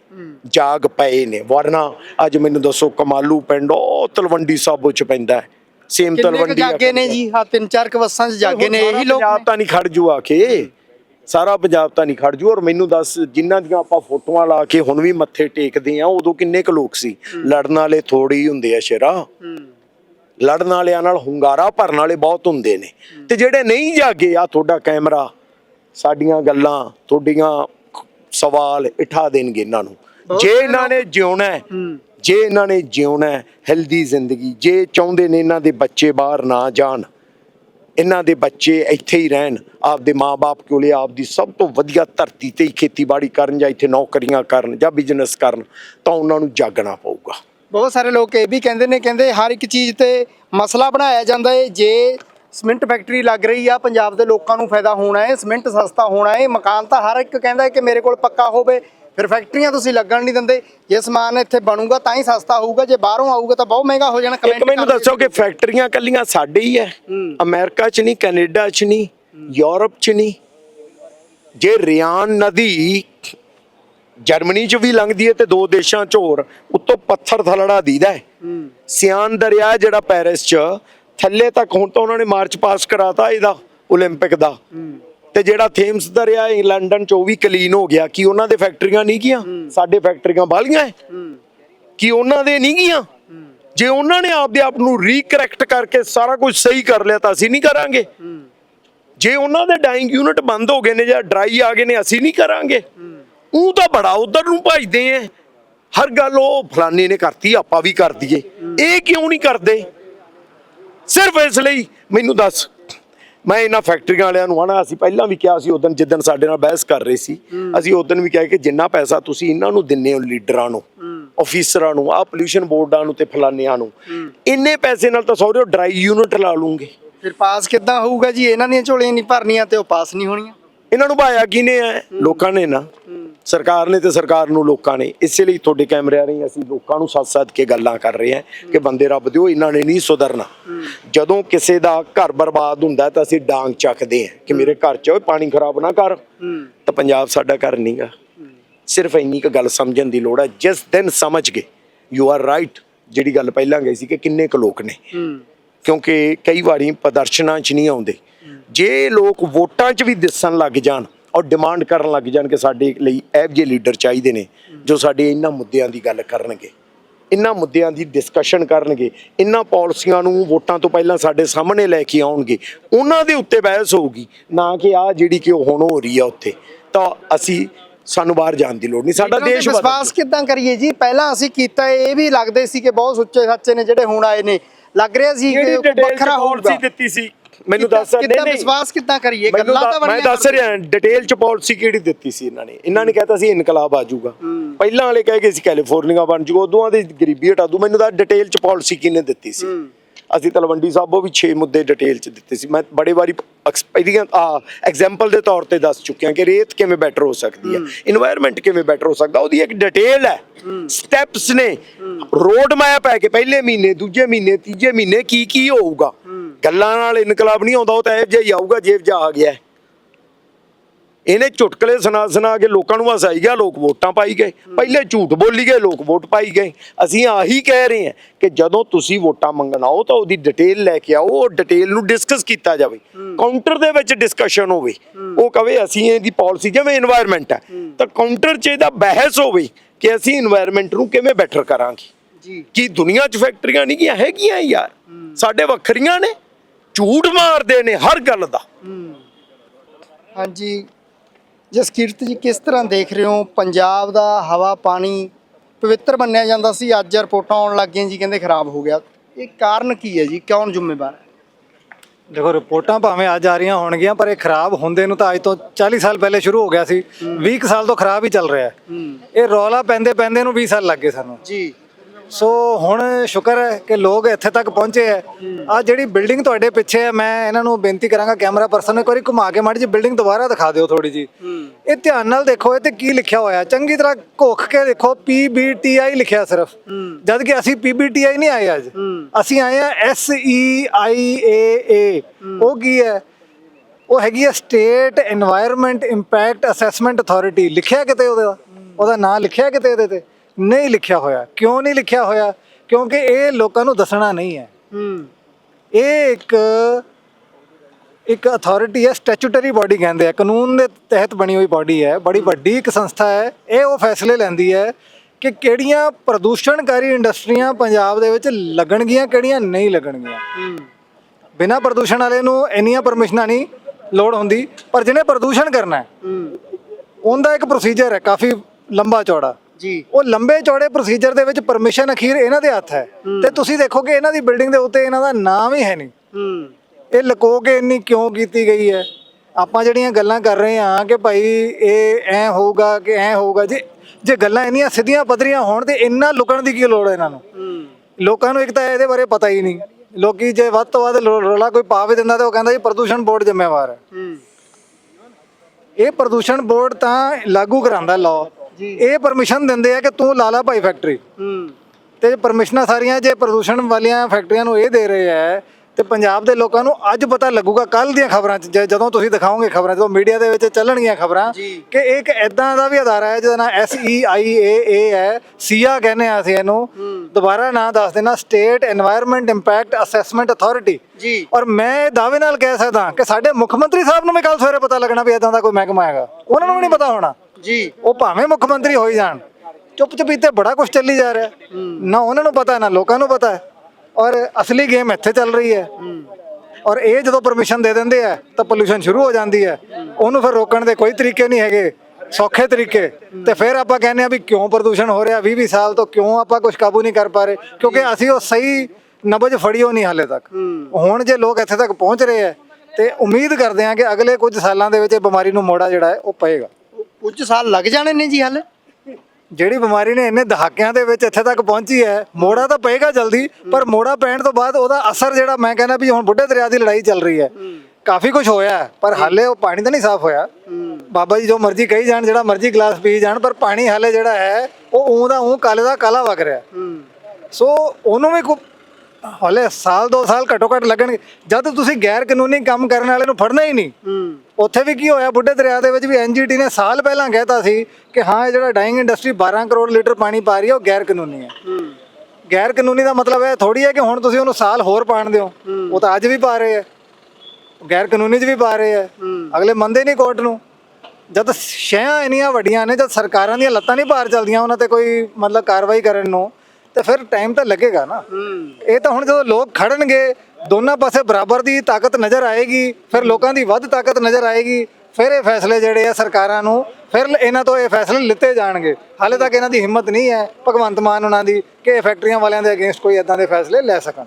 ਜਾਗ ਪਏ ਨੇ। ਵਰਨਾ ਅੱਜ ਮੈਨੂੰ ਦੱਸੋ ਕਮਾਲੂ ਪਿੰਡ ਉਹ ਤਲਵੰਡੀ ਸਾਬੋ ਚ ਪੈਂਦਾ ਹੈ। ਸੇਮ ਤਲਵੰਡੀ ਜਾਗੇ ਨੇ ਜੀ? ਹਾਂ ਤਿੰਨ ਚਾਰ ਕ ਬੱਸਾਂ 'ਚ ਜਾਗੇ ਨੇ ਇਹੀ ਲੋਕ ਪੰਜਾਬ ਤਾਂ ਨਹੀਂ ਖੜ ਜੂ ਆ ਕੇ ਸਾਰਾ ਪੰਜਾਬ ਤਾਂ ਨਹੀਂ ਖੜ ਜੂ। ਔਰ ਮੈਨੂੰ ਦੱਸ ਜਿਨ੍ਹਾਂ ਦੀਆਂ ਆਪਾਂ ਫੋਟੋਆਂ ਲਾ ਕੇ ਹੁਣ ਵੀ ਮੱਥੇ ਟੇਕਦੇ ਆ ਉਦੋਂ ਕਿੰਨੇ ਕੁ ਲੋਕ ਸੀ? ਲੜਨ ਵਾਲੇ ਥੋੜੀ ਹੀ ਹੁੰਦੇ ਆ ਸ਼ੇਰਾ। ਹੂੰ। ਲੜਨ ਵਾਲਿਆਂ ਨਾਲ ਹੁੰਗਾਰਾ ਭਰਨ ਵਾਲੇ ਬਹੁਤ ਹੁੰਦੇ ਨੇ। ਤੇ ਜਿਹੜੇ ਨਹੀਂ ਜਾਗੇ ਆ ਤੁਹਾਡਾ ਕੈਮਰਾ ਸਾਡੀਆਂ ਗੱਲਾਂ ਤੁਹਾਡੀਆਂ ਸਵਾਲ ਇਠਾ ਦੇਣਗੇ ਇਹਨਾਂ ਨੂੰ। ਜੇ ਇਹਨਾਂ ਨੇ ਜਿਉਣਾ ਹੈ, ਹੂੰ। ਜੇ ਇਹਨਾਂ ਨੇ ਜਿਉਣਾ ਹੈਲਦੀ ਜ਼ਿੰਦਗੀ ਜੇ ਚਾਹੁੰਦੇ ਨੇ ਇਹਨਾਂ ਦੇ ਬੱਚੇ ਬਾਹਰ ਨਾ ਜਾਣ ਇਹਨਾਂ ਦੇ ਬੱਚੇ ਇੱਥੇ ਹੀ ਰਹਿਣ, ਆਪਦੇ ਮਾਪੇ ਕੋਲੇ ਆਪਦੀ ਸਭ ਤੋਂ ਵਧੀਆ ਧਰਤੀ ਤੇ ਹੀ ਖੇਤੀਬਾੜੀ ਕਰਨ ਜਾਂ ਇੱਥੇ ਨੌਕਰੀਆਂ ਕਰਨ ਜਾਂ ਬਿਜ਼ਨਸ ਕਰਨ, ਤਾਂ ਉਹਨਾਂ ਨੂੰ ਜਾਗਣਾ ਪਊਗਾ। ਬਹੁਤ ਸਾਰੇ ਲੋਕ ਇਹ ਵੀ ਕਹਿੰਦੇ ਨੇ, ਕਹਿੰਦੇ ਹਰ ਇੱਕ ਚੀਜ਼ ਤੇ ਮਸਲਾ ਬਣਾਇਆ ਜਾਂਦਾ ਹੈ ਜੇ ਸਿਮੈਂਟ ਫੈਕਟਰੀ ਲੱਗ ਰਹੀ ਆ, ਪੰਜਾਬ ਦੇ ਲੋਕਾਂ ਨੂੰ ਫਾਇਦਾ ਹੋਣਾ ਹੈ ਸਿਮੈਂਟ ਸਸਤਾ ਹੋਣਾ ਹੈ ਮਕਾਨ ਤਾਂ ਹਰ ਇੱਕ ਕਹਿੰਦਾ ਕਿ ਮੇਰੇ ਕੋਲ ਪੱਕਾ ਹੋਵੇ ਫਿਰ ਫੈਕਟਰੀਆਂ ਤੁਸੀਂ ਲੱਗਣ ਨਹੀਂ ਦਿੰਦੇ ਜੇ ਸਮਾਨ ਇੱਥੇ ਬਣੂਗਾ ਤਾਂ ਹੀ ਸਸਤਾ ਹੋਊਗਾ ਜੇ ਬਾਹਰੋਂ ਆਊਗਾ ਤਾਂ ਬਹੁਤ ਮਹਿੰਗਾ ਹੋ ਜਾਣਾ ਇੱਕ ਮੈਨੂੰ ਦੱਸੋ ਕਿ ਫੈਕਟਰੀਆਂ ਕੱਲੀਆਂ ਸਾਡੇ ਹੀ ਹੈ ਹੂੰ। ਅਮਰੀਕਾ 'ਚ ਨਹੀਂ ਕੈਨੇਡਾ 'ਚ ਨਹੀਂ ਯੂਰਪ 'ਚ ਨਹੀਂ ਜੇ ਰਿਆਨ ਨਦੀ ਜਰਮਨੀ 'ਚ ਵੀ ਲੰਘਦੀ ਹੈ ਤੇ ਦੋ ਦੇਸ਼ਾਂ 'ਚ ਹੋਰ ਉੱਤੋਂ ਪੱਥਰ ਥਲੜਾ ਦੀਦਾ ਹੈ ਹੂੰ ਸਿਆਨ ਦਰਿਆ ਜਿਹੜਾ ਪੈਰਿਸ 'ਚ ਥੱਲੇ ਤੱਕ ਹੁਣ ਤਾਂ ਉਹਨਾਂ ਨੇ ਮਾਰਚ ਪਾਸ ਕਰਾਤਾ ਇਹਦਾ 올림픽 ਦਾ ਹੂੰ ਤੇ ਜਿਹੜਾ ਥੇਮਸ ਦਰਿਆ ਇਹ ਲੰਡਨ 'ਚ ਉਹ ਵੀ ਕਲੀਨ ਹੋ ਗਿਆ। ਕੀ ਉਹਨਾਂ ਦੇ ਫੈਕਟਰੀਆਂ ਨਹੀਂ ਗੀਆਂ ਸਾਡੇ ਫੈਕਟਰੀਆਂ ਬਾਲੀਆਂ ਹੈ ਹੂੰ। ਕੀ ਉਹਨਾਂ ਦੇ ਨਹੀਂ ਗੀਆਂ ਜੇ ਉਹਨਾਂ ਨੇ ਆਪਦੇ ਆਪ ਨੂੰ ਰੀਕਰੈਕਟ ਕਰਕੇ ਸਾਰਾ ਕੁਝ ਸਹੀ ਕਰ ਲਿਆ ਤਾਂ ਅਸੀਂ ਨਹੀਂ ਕਰਾਂਗੇ। ਹੂੰ। ਜੇ ਉਹਨਾਂ ਦੇ ਡਾਈਂਗ ਯੂਨਿਟ ਬੰਦ ਹੋ ਗਏ ਨੇ ਜਾਂ ਡਰਾਈ ਆ ਗਏ ਨੇ ਅਸੀਂ ਨਹੀਂ ਕਰਾਂਗੇ। ਉਹ ਤਾਂ ਬੜਾ ਉਧਰ ਨੂੰ ਭਜਦੇ ਐ। ਹਰ ਗੱਲ ਉਹ ਫਲਾਣੇ ਨੇ ਕਰਤੀ ਆਪਾਂ ਵੀ ਕਰ ਦਈਏ। ਇਹ ਕਿਉਂ ਨਹੀਂ ਕਰਦੇ? ਸਿਰਫ ਇਸ ਲਈ ਮੈਨੂੰ ਦੱਸ। ਮੈਂ ਇਹਨਾਂ ਫੈਕਟਰੀਆਂ ਵਾਲਿਆਂ ਨੂੰ ਆਣਾ ਅਸੀਂ ਪਹਿਲਾਂ ਵੀ ਕਿਹਾ ਸੀ ਉਦੋਂ ਜਿੱਦਣ ਸਾਡੇ ਨਾਲ ਬਹਿਸ ਕਰ ਰਹੇ ਸੀ ਅਸੀਂ ਉਦੋਂ ਵੀ ਕਿਹਾ ਕਿ ਜਿੰਨਾ ਪੈਸਾ ਤੁਸੀਂ ਇਹਨਾਂ ਨੂੰ ਦਿੰਨੇ ਹੋ ਲੀਡਰਾਂ ਨੂੰ ਆਫੀਸਰਾਂ ਨੂੰ ਆ ਪੋਲੂਸ਼ਨ ਬੋਰਡਾਂ ਨੂੰ ਤੇ ਫਲਾਨਿਆਂ ਨੂੰ ਇੰਨੇ ਪੈਸੇ ਨਾਲ ਤਾਂ ਸਹੁਰੇ ਡਰਾਈ ਯੂਨਿਟ ਲਾ ਲੂੰਗੇ। ਫਿਰ ਪਾਸ ਕਿੱਦਾਂ ਹੋਊਗਾ ਜੀ? ਇਹਨਾਂ ਦੀਆਂ ਝੋਲੀਆਂ ਨਹੀਂ ਭਰਨੀਆਂ ਤੇ ਉਹ ਪਾਸ ਨਹੀਂ ਹੋਣੀਆਂ। ਇਹਨਾਂ ਨੂੰ ਭਾਇਆ ਕਿਨੇ ਹੈ। ਲੋਕਾਂ ਨੇ ਨਾ। ਸਰਕਾਰ ਨੇ ਤੇ ਸਰਕਾਰ ਨੂੰ ਲੋਕਾਂ ਨੇ। ਇਸੇ ਲਈ ਤੁਹਾਡੇ ਕੈਮਰਿਆਂ ਰਹੀ ਅਸੀਂ ਲੋਕਾਂ ਨੂੰ ਸੱਚ-ਸੱਚ ਕੇ ਗੱਲਾਂ ਕਰ ਰਹੇ ਹਾਂ ਕਿ ਬੰਦੇ ਰੱਬ ਦਿਓ, ਇਹਨਾਂ ਨੇ ਨਹੀਂ ਸੁਧਰਨਾ। ਜਦੋਂ ਕਿਸੇ ਦਾ ਘਰ ਬਰਬਾਦ ਹੁੰਦਾ ਤਾਂ ਅਸੀਂ ਡਾਂਗ ਚੱਕਦੇ ਹਾਂ ਕਿ ਮੇਰੇ ਘਰ 'ਚ, ਓਏ ਪਾਣੀ ਖਰਾਬ ਨਾ ਕਰ। ਤਾਂ ਪੰਜਾਬ ਸਾਡਾ ਘਰ ਨਹੀਂਗਾ ਸਿਰਫ ਇੰਨੀ ਕੁ ਗੱਲ ਸਮਝਣ ਦੀ ਲੋੜ ਹੈ। ਜਿਸ ਦਿਨ ਸਮਝ ਗਏ ਯੂ ਆਰ ਰਾਈਟ ਜਿਹੜੀ ਗੱਲ ਪਹਿਲਾਂ ਗਈ ਸੀ ਕਿ ਕਿੰਨੇ ਕੁ ਲੋਕ ਨੇ। ਕਿਉਂਕਿ ਕਈ ਵਾਰੀ ਪ੍ਰਦਰਸ਼ਨਾਂ 'ਚ ਨਹੀਂ ਆਉਂਦੇ। ਜੇ ਲੋਕ ਵੋਟਾਂ 'ਚ ਵੀ ਦਿਸਣ ਲੱਗ ਜਾਣ ਔਰ ਡਿਮਾਂਡ ਕਰਨ ਲੱਗ ਜਾਣ ਕਿ ਸਾਡੇ ਲਈ ਇਹੋ ਜਿਹੇ ਲੀਡਰ ਚਾਹੀਦੇ ਨੇ ਜੋ ਸਾਡੇ ਇਹਨਾਂ ਮੁੱਦਿਆਂ ਦੀ ਗੱਲ ਕਰਨਗੇ ਇਹਨਾਂ ਮੁੱਦਿਆਂ ਦੀ ਡਿਸਕਸ਼ਨ ਕਰਨਗੇ ਇਹਨਾਂ ਪਾਲਿਸੀਆਂ ਨੂੰ ਵੋਟਾਂ ਤੋਂ ਪਹਿਲਾਂ ਸਾਡੇ ਸਾਹਮਣੇ ਲੈ ਕੇ ਆਉਣਗੇ ਉਹਨਾਂ ਦੇ ਉੱਤੇ ਬਹਿਸ ਹੋਊਗੀ ਨਾ ਕਿ ਆ ਜਿਹੜੀ ਕਿ ਉਹ ਹੁਣ ਹੋ ਰਹੀ ਆ ਉੱਥੇ ਤਾਂ ਅਸੀਂ ਸਾਨੂੰ ਬਾਹਰ ਜਾਣ ਦੀ ਲੋੜ ਨਹੀਂ ਸਾਡਾ ਦੇਸ਼ ਵਿਸ਼ਵਾਸ ਕਿਦਾਂ ਕਰੀਏ ਜੀ? ਪਹਿਲਾਂ ਅਸੀਂ ਕੀਤਾ ਇਹ ਵੀ ਲੱਗਦੇ ਸੀ ਕਿ ਬਹੁਤ ਸੁੱਚੇ ਸੱਚੇ ਨੇ ਜਿਹੜੇ ਹੁਣ ਆਏ ਨੇ। ਲੱਗ ਰਿਹਾ ਸੀ ਕਿ ਡਿਟੇਲ ਵੱਖਰਾ ਹੋਊਗਾ? ਪਾਲਿਸੀ ਦਿੱਤੀ ਸੀ? ਮੈਨੂੰ ਦੱਸ ਨਹੀਂ ਕਿੱਦਾਂ ਨਹੀਂ। ਵਿਸ਼ਵਾਸ ਕਿੱਦਾਂ ਕਰੀਏ? ਮੈਨੂੰ ਗੱਲਾਂ ਤਾਂ ਦੱਸ- ਮੈਂ ਦੱਸ ਰਿਹਾ ਡਿਟੇਲ ਚ ਪਾਲਿਸੀ ਕਿਹੜੀ ਦਿੱਤੀ ਸੀ ਇਹਨਾਂ ਨੇ? ਇਹਨਾਂ ਨੇ ਕਹਿਤਾ ਸੀ ਇਨਕਲਾਬ ਆ ਜਾਊਗਾ। ਪਹਿਲਾਂ ਵਾਲੇ ਕਹਿ ਗਏ ਸੀ ਕੈਲੀਫੋਰਨੀਆ ਬਣ ਜਾਊਗਾ ਉਦੋਂ ਦੇ ਗਰੀਬੀ ਹਟਾ ਦੂ। ਮੈਨੂੰ ਤਾਂ ਡਿਟੇਲ ਚ ਪਾਲਿਸੀ ਕਿਹਨੇ ਦਿੱਤੀ ਸੀ? ਅਸੀਂ ਤਲਵੰਡੀ ਸਾਹਿਬੋ ਵੀ 6 ਮੁੱਦੇ ਡਿਟੇਲ ਚ ਦਿੱਤੇ ਸੀ। ਮੈਂ ਬੜੇ ਵਾਰੀ ਐਕਸਪੀਰੀਅੰਸ ਆ ਐਗਜ਼ਾਮਪਲ ਦੇ ਤੌਰ ਤੇ ਦੱਸ ਚੁੱਕਿਆ ਕਿ ਰੇਤ ਕਿਵੇਂ ਬੈਟਰ ਹੋ ਸਕਦੀ ਹੈ এনवायरमेंट ਕਿਵੇਂ ਬੈਟਰ ਹੋ ਸਕਦਾ ਉਹਦੀ ਇੱਕ ਡਿਟੇਲ ਹੈ। ਸਟੈਪਸ ਨੇ। ਰੋਡ ਮੈਪ ਹੈ ਕਿ ਪਹਿਲੇ ਮਹੀਨੇ ਦੂਜੇ ਮਹੀਨੇ ਤੀਜੇ ਮਹੀਨੇ ਕੀ ਕੀ ਹੋਊਗਾ ਗੱਲਾਂ ਨਾਲ ਇਨਕਲਾਬ ਨਹੀਂ ਆਉਂਦਾ ਉਹ ਤਾਂ ਇਹ ਜਿਹਾ ਹੀ ਆਊਗਾ ਜੇਬ ਜਾ ਆ ਗਿਆ। ਇਹਨੇ ਚੁਟਕਲੇ ਸੁਣਾ ਸੁਣਾ ਕੇ ਲੋਕਾਂ ਨੂੰ ਹਸਾਈ ਗਿਆ ਲੋਕ ਵੋਟਾਂ ਪਾਈ ਗਏ। ਪਹਿਲੇ ਝੂਠ ਬੋਲੀ ਗਏ ਲੋਕ ਵੋਟ ਪਾਈ ਗਏ। ਅਸੀਂ ਆਹੀ ਕਹਿ ਰਹੇ ਹਾਂ ਕਿ ਜਦੋਂ ਤੁਸੀਂ ਵੋਟਾਂ ਮੰਗਣ ਆਓ ਤਾਂ ਉਹਦੀ ਡਿਟੇਲ ਲੈ ਕੇ ਆਓ ਉਹ ਡਿਟੇਲ ਨੂੰ ਡਿਸਕਸ ਕੀਤਾ ਜਾਵੇ। ਕਾਊਂਟਰ ਦੇ ਵਿੱਚ ਡਿਸਕਸ਼ਨ ਹੋਵੇ। ਉਹ ਕਵੇ ਅਸੀਂ ਇਹਦੀ ਪਾਲਿਸੀ ਜਿਵੇਂ এনवायरमेंट ਹੈ। ਤਾਂ ਕਾਊਂਟਰ 'ਚ ਇਹਦਾ ਬਹਿਸ ਹੋਵੇ ਕਿ ਅਸੀਂ এনवायरमेंट ਨੂੰ ਕਿਵੇਂ ਬੈਟਰ ਕਰਾਂਗੇ। ਕੀ ਦੁਨੀਆ 'ਚ ਫੈਕਟਰੀਆਂ ਨਹੀਂ ਗਿਆ ਹੈਗੀਆਂ ਯਾਰ। ਸਾਡੇ ਵੱਖਰੀਆਂ ਨੇ। ਝੂਠ ਮਾਰਦੇ ਨੇ ਹਰ ਗੱਲ ਦਾ। ਹਾਂਜੀ। ਜਸਕੀਰਤ ਜੀ ਕਿਸ ਤਰ੍ਹਾਂ ਦੇਖ ਰਹੇ ਹੋ? ਪੰਜਾਬ ਦਾ ਹਵਾ ਪਾਣੀ ਪਵਿੱਤਰ ਮੰਨਿਆ ਜਾਂਦਾ ਸੀ ਅੱਜ ਰਿਪੋਰਟਾਂ ਆਉਣ ਲੱਗ ਗਈਆਂ ਜੀ ਕਹਿੰਦੇ ਖਰਾਬ ਹੋ ਗਿਆ। ਇਹ ਕਾਰਨ ਕੀ ਹੈ ਜੀ? ਕੌਣ ਜ਼ਿੰਮੇਵਾਰ ਹੈ? ਦੇਖੋ ਰਿਪੋਰਟਾਂ ਭਾਵੇਂ ਅੱਜ ਆ ਰਹੀਆਂ ਹੋਣਗੀਆਂ ਪਰ ਇਹ ਖਰਾਬ ਹੁੰਦੇ ਨੂੰ ਤਾਂ ਅੱਜ ਤੋਂ 40 ਸਾਲ ਪਹਿਲੇ ਸ਼ੁਰੂ ਹੋ ਗਿਆ ਸੀ। 20 ਕੁ ਸਾਲ ਤੋਂ ਖਰਾਬ ਹੀ ਚੱਲ ਰਿਹਾ ਹੂੰ। ਇਹ ਰੌਲਾ ਪੈਂਦੇ ਪੈਂਦੇ ਨੂੰ 20 ਸਾਲ ਲੱਗ ਗਏ ਸਾਨੂੰ। ਜੀ। ਸੋ ਹੁਣ ਸ਼ੁਕਰ ਹੈ ਕਿ ਲੋਕ ਇੱਥੇ ਤੱਕ ਪਹੁੰਚੇ ਹੈ। ਆ ਜਿਹੜੀ ਬਿਲਡਿੰਗ ਤੁਹਾਡੇ ਪਿੱਛੇ ਹੈ ਮੈਂ ਇਹਨਾਂ ਨੂੰ ਬੇਨਤੀ ਕਰਾਂਗਾ ਕੈਮਰਾ ਪਰਸਨ ਨੂੰ ਇੱਕ ਵਾਰੀ ਘੁਮਾ ਕੇ ਮਾੜੀ ਜੀ ਬਿਲਡਿੰਗ ਦੁਬਾਰਾ ਦਿਖਾ ਦਿਓ ਥੋੜੀ ਜੀ ਇਹ ਧਿਆਨ ਨਾਲ ਦੇਖੋ ਇਹ ਤੇ ਕੀ ਲਿਖਿਆ ਹੋਇਆ ਚੰਗੀ ਤਰ੍ਹਾਂ ਘੋਖ ਕੇ ਦੇਖੋ ਪੀਬੀਟੀਆਈ ਲਿਖਿਆ ਸਿਰਫ। ਜਦ ਕਿ ਅਸੀਂ ਪੀਬੀਟੀਆਈ ਨਹੀਂ ਆਏ ਅੱਜ। ਅਸੀਂ ਆਏ ਆ ਐਸ ਈ ਆਈ ਏ ਏ। ਉਹ ਕੀ ਹੈ? ਉਹ ਹੈਗੀ ਆ state environment impact assessment authority. ਲਿਖਿਆ ਕਿਤੇ ਉਹਦਾ? ਉਹਦਾ ਨਾਂ ਲਿਖਿਆ ਕਿਤੇ ਇਹਦੇ ਤੇ? ਨਹੀਂ ਲਿਖਿਆ ਹੋਇਆ। ਕਿਉਂ ਨਹੀਂ ਲਿਖਿਆ ਹੋਇਆ? ਕਿਉਂਕਿ ਇਹ ਲੋਕਾਂ ਨੂੰ ਦੱਸਣਾ ਨਹੀਂ ਹੈ। ਹੂੰ। ਇਹ ਇੱਕ ਇੱਕ ਅਥਾਰਟੀ ਹੈ ਸਟੈਚੂਟਰੀ ਬਾਡੀ ਕਹਿੰਦੇ ਆ। ਕਾਨੂੰਨ ਦੇ ਤਹਿਤ ਬਣੀ ਹੋਈ ਬਾਡੀ ਹੈ। ਬੜੀ ਵੱਡੀ ਇੱਕ ਸੰਸਥਾ ਹੈ। ਇਹ ਉਹ ਫੈਸਲੇ ਲੈਂਦੀ ਹੈ ਕਿ ਕਿਹੜੀਆਂ ਪ੍ਰਦੂਸ਼ਣਕਾਰੀ ਇੰਡਸਟਰੀਆਂ ਪੰਜਾਬ ਦੇ ਵਿੱਚ ਲੱਗਣਗੀਆਂ ਕਿਹੜੀਆਂ ਨਹੀਂ ਲੱਗਣਗੀਆਂ। ਹੂੰ। ਬਿਨਾਂ ਪ੍ਰਦੂਸ਼ਣ ਵਾਲੇ ਨੂੰ ਇੰਨੀਆਂ ਪਰਮਿਸ਼ਨਾਂ ਨਹੀਂ ਲੋੜ ਹੁੰਦੀ। ਪਰ ਜਿਹਨੇ ਪ੍ਰਦੂਸ਼ਣ ਕਰਨਾ ਹੈ ਹੂੰ। ਉਹਦਾ ਇੱਕ ਪ੍ਰੋਸੀਜਰ ਹੈ ਕਾਫੀ ਲੰਬਾ ਚੌੜਾ। ਜੀ। ਉਹ ਲੰਬੇ ਚੌੜੇ ਪ੍ਰੋਸੀਜਰ ਦੇ ਵਿੱਚ ਪਰਮਿਸ਼ਨ ਅਖੀਰ ਇਹਨਾਂ ਦੇ ਹੱਥ ਹੈ। ਤੇ ਤੁਸੀਂ ਦੇਖੋ ਕਿ ਇਹਨਾਂ ਦੀ ਬਿਲਡਿੰਗ ਦੇ ਉੱਤੇ ਇਹਨਾਂ ਦਾ ਨਾਮ ਹੀ ਹੈ ਨਹੀਂ। ਹੂੰ। ਇਹ ਲੁਕੋ ਕੇ ਇੰਨੀ ਕਿਉਂ ਕੀਤੀ ਗਈ ਹੈ? ਆਪਾਂ ਜਿਹੜੀਆਂ ਗੱਲਾਂ ਕਰ ਰਹੇ ਹਾਂ ਕਿ ਭਾਈ ਇਹ ਐ ਹੋਊਗਾ ਕਿ ਐ ਹੋਊਗਾ ਜੇ ਜੇ ਗੱਲਾਂ ਇੰਨੀਆਂ ਸਿੱਧੀਆਂ ਪੱਧਰੀਆਂ ਹੋਣ ਤੇ ਇੰਨਾ ਲੁਕਣ ਦੀ ਕੀ ਲੋੜ ਹੈ ਇਹਨਾਂ ਨੂੰ? ਹੂੰ। ਲੋਕਾਂ ਨੂੰ ਇੱਕ ਤਾਂ ਇਹਦੇ ਬਾਰੇ ਪਤਾ ਹੀ ਨਹੀਂ। ਲੋਕੀ ਜੇ ਵੱਧ ਤੋਂ ਵੱਧ ਰੌਲਾ ਕੋਈ ਪਾ ਵੀ ਦਿੰਦਾ ਤੇ ਉਹ ਕਹਿੰਦਾ ਜੀ ਪ੍ਰਦੂਸ਼ਣ ਬੋਰਡ ਜ਼ਿੰਮੇਵਾਰ ਹੈ। ਹੂੰ। ਇਹ ਪ੍ਰਦੂਸ਼ਣ ਬੋਰਡ ਤਾਂ ਲਾਗੂ ਕਰਾਉਂਦਾ ਲਾਅ। ਇਹ ਪਰਮਿਸ਼ਨ ਦਿੰਦੇ ਆ ਕਿ ਤੂੰ ਲਾਲਾ ਭਾਈ ਫੈਕਟਰੀ ਤੇ ਪਰਮਿਸ਼ਨਾਂ ਸਾਰੀਆਂ ਜੇ ਪ੍ਰਦੂਸ਼ਣ ਵਾਲੀਆਂ ਫੈਕਟਰੀਆਂ ਨੂੰ ਇਹ ਦੇ ਰਹੇ ਆ ਤੇ ਪੰਜਾਬ ਦੇ ਲੋਕਾਂ ਨੂੰ ਅੱਜ ਪਤਾ ਲੱਗੂਗਾ ਕੱਲ ਦੀਆਂ ਖਬਰਾਂ ਚ ਜਦੋਂ ਤੁਸੀਂ ਦਿਖਾਓਗੇ ਖਬਰਾਂ ਜਦੋਂ ਮੀਡੀਆ ਦੇ ਵਿੱਚ ਚੱਲਣਗੀਆਂ ਖਬਰਾਂ ਕਿ ਇੱਕ ਐਦਾਂ ਦਾ ਵੀ ਅਦਾਰਾ ਹੈ ਜਿਹਦਾ ਨਾਮ ਐਸ ਈ ਆਈ ਏ ਏ ਹੈ ਸੀਆ ਕਹਿੰਦੇ ਆ ਅਸੀਂ ਇਹਨੂੰ। ਦੁਬਾਰਾ ਨਾਂ ਦੱਸ ਦੇਣਾ state environment impact assessment authority ਜੀ। ਔਰ ਮੈਂ ਇਹ ਦਾਅਵੇ ਨਾਲ ਕਹਿ ਸਕਦਾ ਕਿ ਸਾਡੇ ਮੁੱਖ ਮੰਤਰੀ ਸਾਹਿਬ ਨੂੰ ਵੀ ਕੱਲ ਸਵੇਰੇ ਪਤਾ ਲੱਗਣਾ ਵੀ ਐਦਾਂ ਦਾ ਕੋਈ ਮਹਿਕਮਾ ਹੈਗਾ। ਉਹਨਾਂ ਨੂੰ ਵੀ ਨਹੀਂ ਪਤਾ ਹੋਣਾ। ਜੀ। ਉਹ ਭਾਵੇਂ ਮੁੱਖ ਮੰਤਰੀ ਹੋਈ ਜਾਣ ਚੁੱਪ ਚਪੀਤੇ ਬੜਾ ਕੁਝ ਚੱਲੀ ਜਾ ਰਿਹਾ। ਨਾ ਉਹਨਾਂ ਨੂੰ ਪਤਾ ਨਾ ਲੋਕਾਂ ਨੂੰ ਪਤਾ। ਔਰ ਅਸਲੀ ਗੇਮ ਇੱਥੇ ਚੱਲ ਰਹੀ ਹੈ। ਔਰ ਇਹ ਜਦੋਂ ਪਰਮਿਸ਼ਨ ਦੇ ਦਿੰਦੇ ਆ ਤਾਂ ਪੋਲੂਸ਼ਨ ਸ਼ੁਰੂ ਹੋ ਜਾਂਦੀ ਹੈ। ਉਹਨੂੰ ਫਿਰ ਰੋਕਣ ਦੇ ਕੋਈ ਤਰੀਕੇ ਨਹੀਂ ਹੈਗੇ। ਸੌਖੇ ਤਰੀਕੇ। ਤੇ ਫਿਰ ਆਪਾਂ ਕਹਿੰਦੇ ਆ ਵੀ ਕਿਉਂ ਪ੍ਰਦੂਸ਼ਣ ਹੋ ਰਿਹਾ 20 20 ਸਾਲ ਤੋਂ ਕਿਉਂ ਆਪਾਂ ਕੁਝ ਕਾਬੂ ਨਹੀਂ ਕਰ ਪਾ ਰਹੇ? ਕਿਉਂਕਿ ਅਸੀਂ ਉਹ ਸਹੀ ਨਬਜ ਫੜੀਓ ਨਹੀਂ ਹਾਲੇ ਤੱਕ। ਹੁਣ ਜੇ ਲੋਕ ਇੱਥੇ ਤੱਕ ਪਹੁੰਚ ਰਹੇ ਆ ਤੇ ਉਮੀਦ ਕਰਦੇ ਆ ਕਿ ਅਗਲੇ ਕੁਝ ਸਾਲਾਂ ਦੇ ਵਿੱਚ ਇਹ ਬਿਮਾਰੀ ਨੂੰ ਮੋੜਾ ਜਿਹੜਾ ਹੈ ਉਹ ਪਏਗਾ। ਕੁਝ ਸਾਲ ਲੱਗ ਜਾਣੇ ਨੇ ਜੀ ਹਾਲੇ। ਜਿਹੜੀ ਬਿਮਾਰੀ ਨੇ ਇੰਨੇ ਦਹਾਕਿਆਂ ਦੇ ਵਿੱਚ ਇੱਥੇ ਤੱਕ ਪਹੁੰਚੀ ਹੈ ਮੋੜਾ ਤਾਂ ਪਏਗਾ ਜਲਦੀ ਪਰ ਮੋੜਾ ਪੈਣ ਤੋਂ ਬਾਅਦ ਉਹਦਾ ਅਸਰ ਜਿਹੜਾ ਮੈਂ ਕਹਿੰਦਾ ਵੀ ਹੁਣ ਬੁੱਢੇ ਦਰਿਆ ਦੀ ਲੜਾਈ ਚੱਲ ਰਹੀ ਹੈ। ਕਾਫੀ ਕੁਝ ਹੋਇਆ ਹੈ, ਪਰ ਹਾਲੇ ਉਹ ਪਾਣੀ ਤਾਂ ਨਹੀਂ ਸਾਫ਼ ਹੋਇਆ। ਬਾਬਾ ਜੀ ਜੋ ਮਰਜ਼ੀ ਕਹੀ ਜਾਣ ਜਿਹੜਾ ਮਰਜ਼ੀ ਗਲਾਸ ਪੀ ਜਾਣ ਪਰ ਪਾਣੀ ਹਾਲੇ ਜਿਹੜਾ ਹੈ ਉਹ ਊਂ ਦਾ ਊਂ ਕਾਲੇ ਦਾ ਕਾਲਾ ਵਗ ਰਿਹਾ ਸੋ ਉਹਨੂੰ ਵੀ ਕੋ ਹਾਲੇ ਸਾਲ ਦੋ ਸਾਲ ਘੱਟੋ ਘੱਟ ਲੱਗਣਗੇ। ਜਦ ਤੁਸੀਂ ਗੈਰ ਕਾਨੂੰਨੀ ਕੰਮ ਕਰਨ ਵਾਲੇ ਨੂੰ ਫੜਨਾ ਹੀ ਨਹੀਂ ਹੂੰ। ਉੱਥੇ ਵੀ ਕੀ ਹੋਇਆ ਬੁੱਢੇ ਦਰਿਆ ਦੇ ਵਿੱਚ ਵੀ ਐਨਜੀਟੀ ਨੇ ਸਾਲ ਪਹਿਲਾਂ ਕਹਿਤਾ ਸੀ ਕਿ ਹਾਂ ਇਹ ਜਿਹੜਾ ਡਾਈਂਗ ਇੰਡਸਟਰੀ 12 ਕਰੋੜ ਲੀਟਰ ਪਾਣੀ ਪਾ ਰਹੀ ਹੈ ਉਹ ਗੈਰ ਕਾਨੂੰਨੀ ਹੈ। ਹੂੰ। ਗੈਰ ਕਾਨੂੰਨੀ ਦਾ ਮਤਲਬ ਇਹ ਥੋੜੀ ਹੈ ਕਿ ਹੁਣ ਤੁਸੀਂ ਉਹਨੂੰ ਸਾਲ ਹੋਰ ਪਾਣ ਦਿਓ। ਉਹ ਤਾਂ ਅੱਜ ਵੀ ਪਾ ਰਹੇ ਹੈ। ਗੈਰ ਕਾਨੂੰਨੀ 'ਚ ਵੀ ਪਾ ਰਹੇ ਹੈ। ਅਗਲੇ ਮੰਨਦੇ ਨਹੀਂ ਕੋਰਟ ਨੂੰ। ਜਦ ਸ਼ਹਿਆਂ ਇੰਨੀਆਂ ਵੱਡੀਆਂ ਨੇ ਜਦ ਸਰਕਾਰਾਂ ਦੀਆਂ ਲੱਤਾਂ ਨਹੀਂ ਪਾਰ ਚੱਲਦੀਆਂ ਉਹਨਾਂ ਤੇ ਕੋਈ ਮਤਲਬ ਕਾਰਵਾਈ ਕਰਨ ਨੂੰ ਤੇ ਫਿਰ ਟਾਈਮ ਤਾਂ ਲੱਗੇਗਾ ਨਾ। ਇਹ ਤਾਂ ਹੁਣ ਜਦੋਂ ਲੋਕ ਖੜਨਗੇ ਦੋਨਾਂ ਪਾਸੇ ਬਰਾਬਰ ਦੀ ਤਾਕਤ ਨਜ਼ਰ ਆਏਗੀ ਫਿਰ ਲੋਕਾਂ ਦੀ ਵੱਧ ਤਾਕਤ ਨਜ਼ਰ ਆਏਗੀ ਫਿਰ ਇਹ ਫੈਸਲੇ ਜਿਹੜੇ ਆ ਸਰਕਾਰਾਂ ਨੂੰ ਫਿਰ ਇਹਨਾਂ ਤੋਂ ਇਹ ਫੈਸਲੇ ਲਿੱਤੇ ਜਾਣਗੇ। ਹਾਲੇ ਤੱਕ ਇਹਨਾਂ ਦੀ ਹਿੰਮਤ ਨਹੀਂ ਹੈ ਭਗਵੰਤ ਮਾਨ ਉਹਨਾਂ ਦੀ ਕਿ ਇਹ ਫੈਕਟਰੀਆਂ ਵਾਲਿਆਂ ਦੇ ਅਗੇਂਸਟ ਕੋਈ ਇਦਾਂ ਦੇ ਫੈਸਲੇ ਲੈ ਸਕਣ।